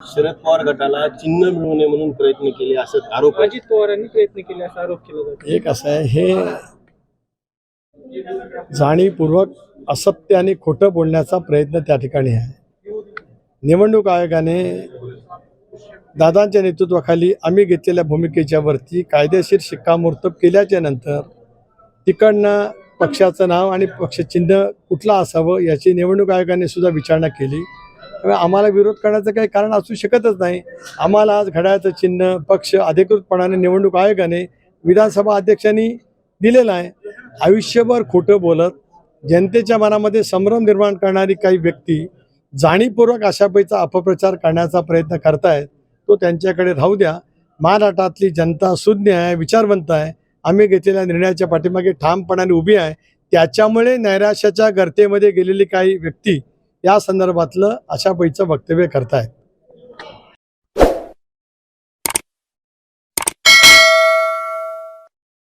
शरद पवार गटाला चिन्ह मिळू नये म्हणून प्रयत्न केले असं आरोप. अजित पवारांनी प्रयत्न केले असा आरोप केला जातो. एक असं आहे हे जाणीवपूर्वक असत्य आणि खोटं बोलण्याचा प्रयत्न त्या ठिकाणी आहे. निवडणूक आयोगाने दादांच्या नेतृत्वाखाली आम्ही घेतलेल्या भूमिकेच्या वरती कायदेशीर शिक्कामोर्तब केल्याच्यानंतर तिकडनं पक्षाचं नाव आणि पक्षचिन्ह कुठलं असावं याची निवडणूक आयोगाने सुद्धा विचारणा केली. त्यामुळे आम्हाला विरोध करण्याचं काही कारण असू शकतच नाही. आम्हाला आज घड्याळाचं चिन्ह पक्ष अधिकृतपणाने निवडणूक आयोगाने विधानसभा अध्यक्षांनी दिलेलं आहे. आयुष्यभर खोटं बोलत जनतेच्या मनामध्ये संभ्रम निर्माण करणारी काही व्यक्ती जाणीवपूर्वक अशापैचा अपप्रचार करण्याचा प्रयत्न करतायत तो त्यांच्याकडे राहू द्या. महाराष्ट्रातली जनता सुज्ञ आहे विचारवंत आहे. आम्ही घेतलेल्या निर्णयाच्या पाठीमागे ठामपणाने उभी आहे. त्याच्यामुळे नैराश्याच्या गर्तेमध्ये गेलेली काही व्यक्ती या संदर्भातलं अशापैचं वक्तव्य करतायत.